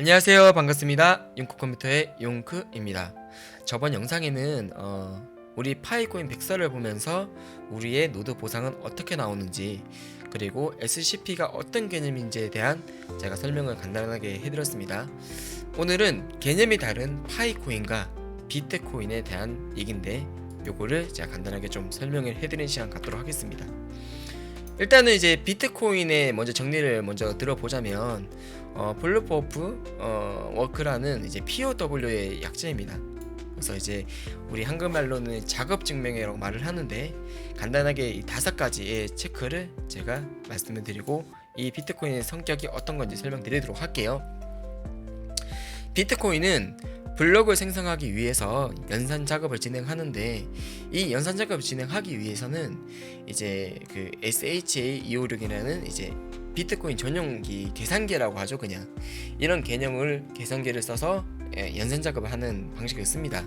안녕하세요. 반갑습니다. 용크 컴퓨터의 용크입니다. 저번 영상에는 어, 우리 파이코인 백서를 보면서 우리의 노드 보상은 어떻게 나오는지 그리고 SCP가 어떤 개념인지에 대한 제가 설명을 간단하게 해드렸습니다. 오늘은 개념이 다른 파이코인과 비트코인에 대한 얘기인데 요거를 제가 간단하게 좀 설명을 해드리는 시간 갖도록 하겠습니다 일단은 이제 비트코인의 먼저 정리를 먼저 들어보자면 어, 블루포프 어, 워크라는 이제 POW의 약자입니다. 그래서 이제 우리 한글말로는 작업 증명이라고 말을 하는데 간단하게 이 다섯 가지의 체크를 제가 말씀을 드리고 이 비트코인의 성격이 어떤 건지 설명드리도록 할게요. 비트코인은 블록을 생성하기 위해서 연산 작업을 진행하는데 이 연산 작업을 진행하기 위해서는 이제 그 SHA256이라는 이제 비트코인 전용기 계산기라고 하죠 그냥 이런 개념을 계산기를 써서 예, 연산 작업을 하는 방식을 씁니다.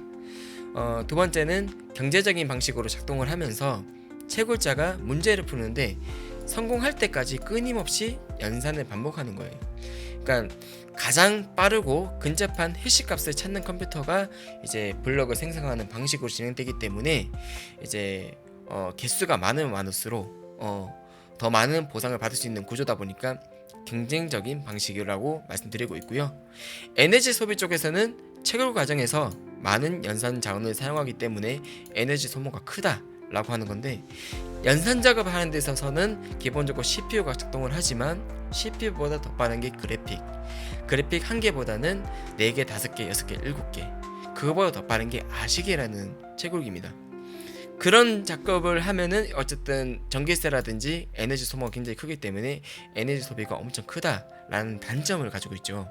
어, 두 번째는 경제적인 방식으로 작동을 하면서 채굴자가 문제를 푸는데 성공할 때까지 끊임없이 연산을 반복하는 거예요. 그러니까 가장 빠르고 근접한 해시 값을 찾는 컴퓨터가 이제 블럭을 생성하는 방식으로 진행되기 때문에 이제 어, 개수가 많으면 많을수록 어, 더 많은 보상을 받을 수 있는 구조다 보니까 경쟁적인 방식이라고 말씀드리고 있고요. 에너지 소비 쪽에서는 채굴 과정에서 많은 연산 자원을 사용하기 때문에 에너지 소모가 크다라고 하는 건데 연산 작업을 하는 데 있어서는 기본적으로 CPU가 작동을 하지만 CPU보다 더 빠른 게 그래픽. 그래픽 한 개보다는 4개, 5개, 6개, 7개. 그거보다 더 빠른 게 아시게라는 채굴기입니다. 그런 작업을 하면은 어쨌든 전기세라든지 에너지 소모가 굉장히 크기 때문에 에너지 소비가 엄청 크다라는 단점을 가지고 있죠.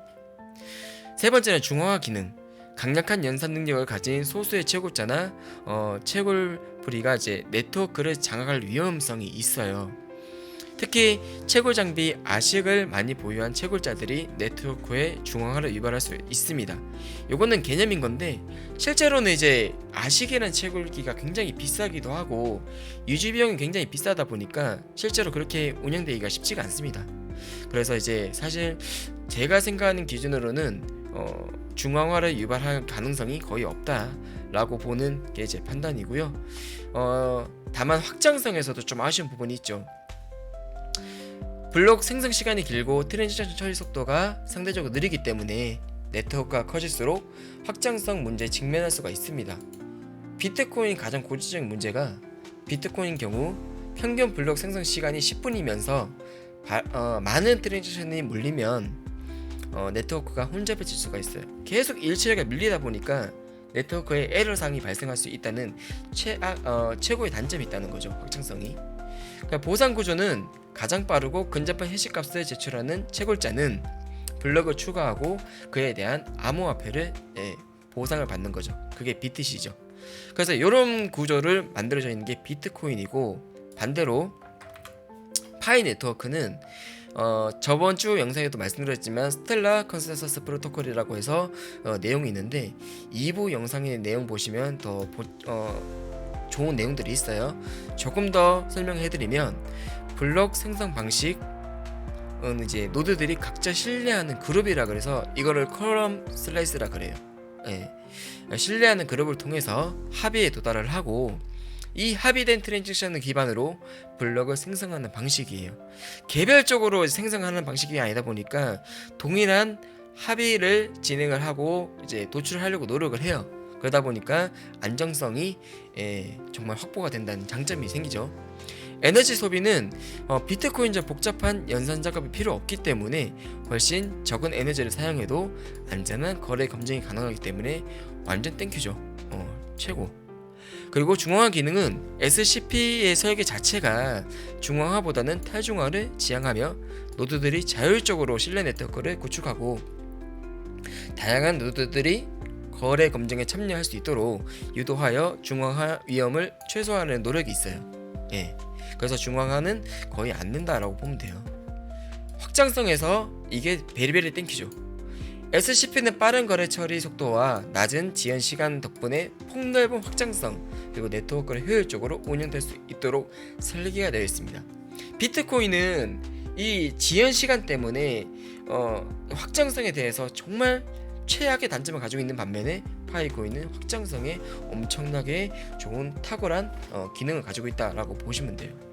세 번째는 중화화 기능. 강력한 연산 능력을 가진 소수의 채굴자나 어, 채굴 부리가 이제 네트워크를 장악할 위험성이 있어요. 특히 채굴 장비 아식을 많이 보유한 채굴자들이 네트워크의 중앙화를 유발할 수 있습니다. 요거는 개념인 건데 실제로는 이제 아식이라는 채굴기가 굉장히 비싸기도 하고 유지 비용이 굉장히 비싸다 보니까 실제로 그렇게 운영되기가 쉽지가 않습니다. 그래서 이제 사실 제가 생각하는 기준으로는 어, 중앙화를 유발할 가능성이 거의 없다라고 보는 게 제 판단이고요. 어, 다만 확장성에서도 좀 아쉬운 부분이 있죠. 블록 생성 시간이 길고 트랜지션 처리 속도가 상대적으로 느리기 때문에 네트워크가 커질수록 확장성 문제에 직면할 수가 있습니다. 비트코인 가장 고질적인 문제가 비트코인 경우 평균 블록 생성 시간이 10분이면서 바, 어, 많은 트랜지션이 물리면 어, 네트워크가 혼잡해질 수가 있어요. 계속 일체가 밀리다 보니까 네트워크에 에러 사항이 발생할 수 있다는 최악, 어, 최고의 단점이 있다는 거죠. 확장성이. 그러니까 보상 구조는 가장 빠르고 근접한 해시값을 제출하는 채굴자는 블럭을 추가하고 그에 대한 암호화폐를 예, 보상을 받는 거죠. 그게 비트시죠. 그래서 이런 구조를 만들어져 있는 게 비트코인이고 반대로 파이 네트워크는 어, 저번 주 영상에도 말씀드렸지만 스텔라 컨센서스 프로토콜이라고 해서 어, 내용이 있는데 2부 영상의 내용 보시면 더 보, 어, 좋은 내용들이 있어요. 조금 더 설명해드리면 블록 생성 방식 은 이제 노드들이 각자 신뢰하는 그룹이라 그래서 이거를 컬럼 슬라이스라 그래요. 예. 신뢰하는 그룹을 통해서 합의에 도달을 하고 이 합의된 트랜잭션을 기반으로 블럭을 생성하는 방식이에요. 개별적으로 생성하는 방식이 아니다 보니까 동일한 합의를 진행을 하고 이제 도출하려고 노력을 해요. 그러다 보니까 안정성이 예, 정말 확보가 된다는 장점이 생기죠. 에너지 소비는 어, 비트코인처럼 복잡한 연산 작업이 필요 없기 때문에 훨씬 적은 에너지를 사용해도 안전한 거래 검증이 가능하기 때문에 완전 땡큐죠. 어, 최고. 그리고 중앙화 기능은 SCP의 설계 자체가 중앙화보다는 탈중앙화를 지향하며 노드들이 자율적으로 신뢰 네트워크를 구축하고 다양한 노드들이 거래 검증에 참여할 수 있도록 유도하여 중앙화 위험을 최소화하는 노력이 있어요. 예. 그래서 중앙화는 거의 안 된다라고 보면 돼요. 확장성에서 이게 베리베리 땡큐죠. SCP는 빠른 거래 처리 속도와 낮은 지연 시간 덕분에 폭넓은 확장성 그리고 네트워크를 효율적으로 운영될 수 있도록 설계가 되어 있습니다. 비트코인은 이 지연 시간 때문에 어, 확장성에 대해서 정말 최악의 단점을 가지고 있는 반면에 파이코인은 확장성에 엄청나게 좋은 탁월한 어, 기능을 가지고 있다라고 보시면 돼요.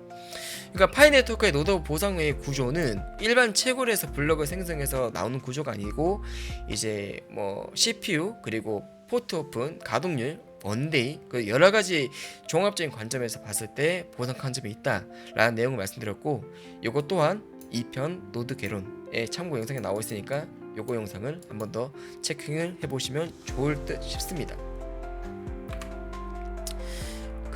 그러니까 파이 네트워크의 노드 보상의 구조는 일반 채굴에서 블럭을 생성해서 나오는 구조가 아니고 이제 뭐 CPU 그리고 포트 오픈 가동률 원데이 그 여러 가지 종합적인 관점에서 봤을 때 보상 점이 있다라는 내용을 말씀드렸고 이것 또한 2편 노드 개론의 참고 영상에 나와 있으니까 요거 영상을 한 번 더 체킹을 해보시면 좋을 듯 싶습니다.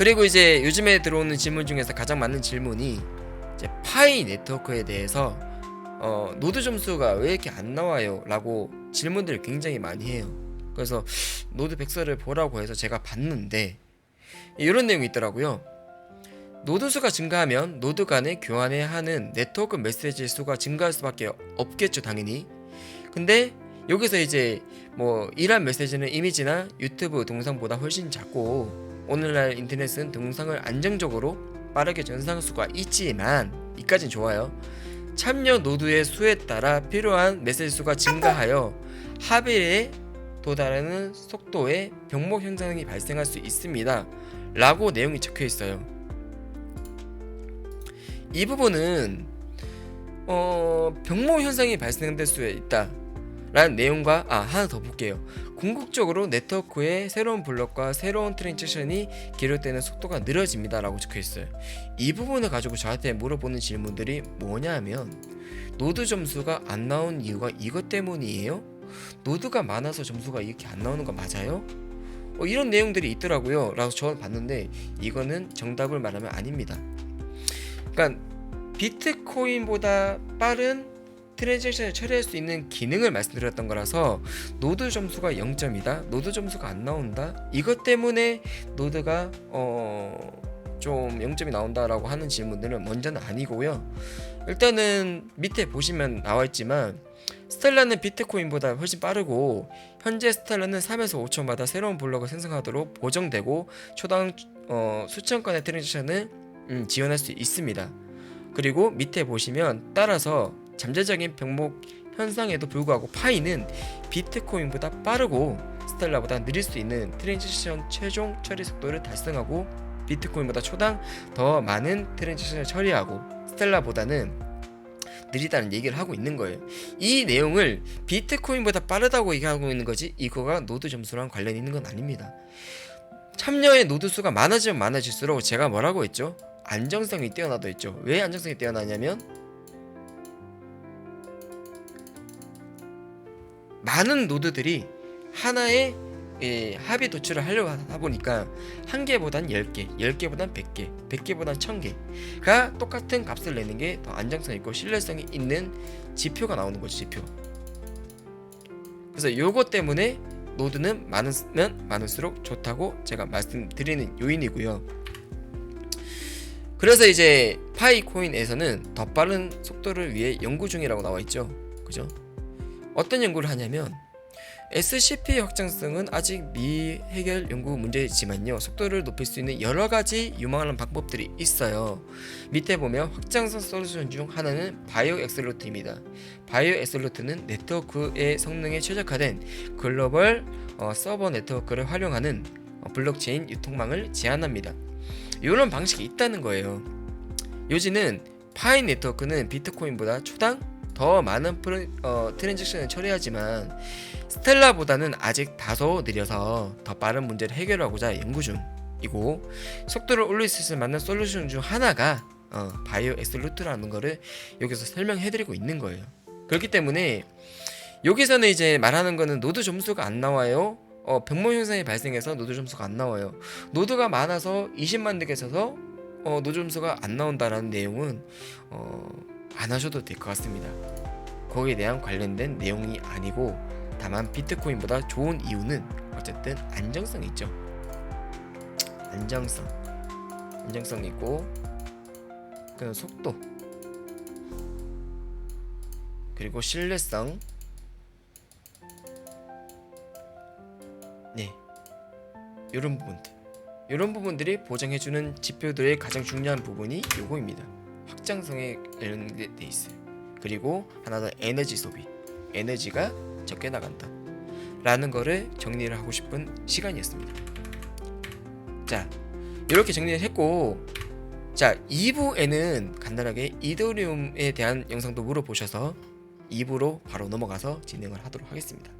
그리고 이제 요즘에 들어오는 질문 중에서 가장 많은 질문이 이제 파이 네트워크에 대해서 어, 노드 점수가 왜 이렇게 안 나와요?라고 질문들을 굉장히 많이 해요. 그래서 노드 백서를 보라고 해서 제가 봤는데 이런 내용이 있더라고요. 노드 수가 증가하면 노드 간에 교환해야 하는 네트워크 메시지 수가 증가할 수밖에 없겠죠, 당연히. 근데 여기서 이제 뭐 이란 메시지는 이미지나 유튜브 동영상보다 훨씬 작고 오늘날 인터넷은 동영상을 안정적으로 빠르게 전송할 수가 있지만 이까진 좋아요. 참여 노드의 수에 따라 필요한 메시지 수가 증가하여 합의에 도달하는 속도의 병목 현상이 발생할 수 있습니다. 라고 내용이 적혀 있어요. 이 부분은 어, 병목 현상이 발생될 수 있다. 라는 내용과 아 하나 더 볼게요. 궁극적으로 네트워크의 새로운 블록과 새로운 트랜지션이 기록되는 속도가 느려집니다 라고 적혀 있어요. 이 부분을 가지고 저한테 물어보는 질문들이 뭐냐면 노드 점수가 안 나온 이유가 이것 때문이에요? 노드가 많아서 점수가 이렇게 안 나오는 거 맞아요? 어, 이런 내용들이 있더라고요. 라고 저는 봤는데 이거는 정답을 말하면 아닙니다. 그러니까 비트코인보다 빠른 트랜잭션을 처리할 수 있는 기능을 말씀드렸던 거라서 노드 점수가 0점이다. 노드 점수가 안 나온다. 이것 때문에 노드가 어 좀 0점이 나온다라고 하는 질문들은 먼저는 아니고요. 일단은 밑에 보시면 나와 있지만 스텔라는 비트코인보다 훨씬 빠르고 현재 스텔라는 3에서 5초마다 새로운 블록을 생성하도록 보정되고 초당 어, 수천 건의 트랜잭션을 음, 지원할 수 있습니다. 그리고 밑에 보시면 따라서 잠재적인 병목 현상에도 불구하고 파이는 비트코인보다 빠르고 스텔라보다 느릴 수 있는 트랜지션 최종 처리 속도를 달성하고 비트코인보다 초당 더 많은 트랜지션을 처리하고 스텔라보다는 느리다는 얘기를 하고 있는 거예요. 이 내용을 비트코인보다 빠르다고 얘기하고 있는 거지 이거가 노드 점수랑 관련 있는 건 아닙니다. 참여의 노드 수가 많아지면 많아질수록 제가 뭐라고 했죠? 안정성이 뛰어나도 했죠. 왜 안정성이 뛰어나냐면 많은 노드들이 하나의 예, 합의 도출을 하려고 하다 보니까 한 개보단 10개, 10개보단 100개, 100개보단 1000개가 똑같은 값을 내는 게 더 안정성 있고 신뢰성이 있는 지표가 나오는 거죠, 지표. 그래서 요것 때문에 노드는 많으면 많을수록 좋다고 제가 말씀드리는 요인이고요. 그래서 이제 파이코인에서는 더 빠른 속도를 위해 연구 중이라고 나와 있죠. 그죠? 어떤 연구를 하냐면 SCP 확장성은 아직 미해결 연구 문제지만요. 속도를 높일 수 있는 여러 가지 유망한 방법들이 있어요. 밑에 보면 확장성 솔루션 중 하나는 바이오 엑셀로트입니다. 바이오 엑셀로트는 네트워크의 성능에 최적화된 글로벌 어, 서버 네트워크를 활용하는 어, 블록체인 유통망을 제한합니다. 이런 방식이 있다는 거예요. 요지는 파이 네트워크는 비트코인보다 초당 더 많은 프로, 어, 트랜잭션을 처리하지만 스텔라보다는 아직 다소 느려서 더 빠른 문제를 해결하고자 연구 중이고 속도를 올릴 수 있을 만한 솔루션 중 하나가 어, 바이오 엑슬루트라는 거를 여기서 설명해드리고 있는 거예요. 그렇기 때문에 여기서는 이제 말하는 거는 노드 점수가 안 나와요. 어, 병목 현상이 발생해서 노드 점수가 안 나와요. 노드가 많아서 20만 득에 있어서 어, 노드 점수가 안 나온다라는 내용은 어, 안 하셔도 될 것 같습니다. 거기에 대한 관련된 내용이 아니고 다만 비트코인보다 좋은 이유는 어쨌든 안정성이 있죠. 안정성, 안정성 있고 그 속도 그리고 신뢰성 네 이런 부분들 이런 부분들이 보장해주는 지표들의 가장 중요한 부분이 요거입니다. 확장성에 관련돼 있어요. 그리고 하나 더 에너지 소비, 에너지가 적게 나간다. 라는 거를 정리를 하고 싶은 시간이었습니다. 자, 이렇게 정리를 했고, 자 2부에는 간단하게 이더리움에 대한 영상도 물어보셔서 2부로 바로 넘어가서 진행을 하도록 하겠습니다.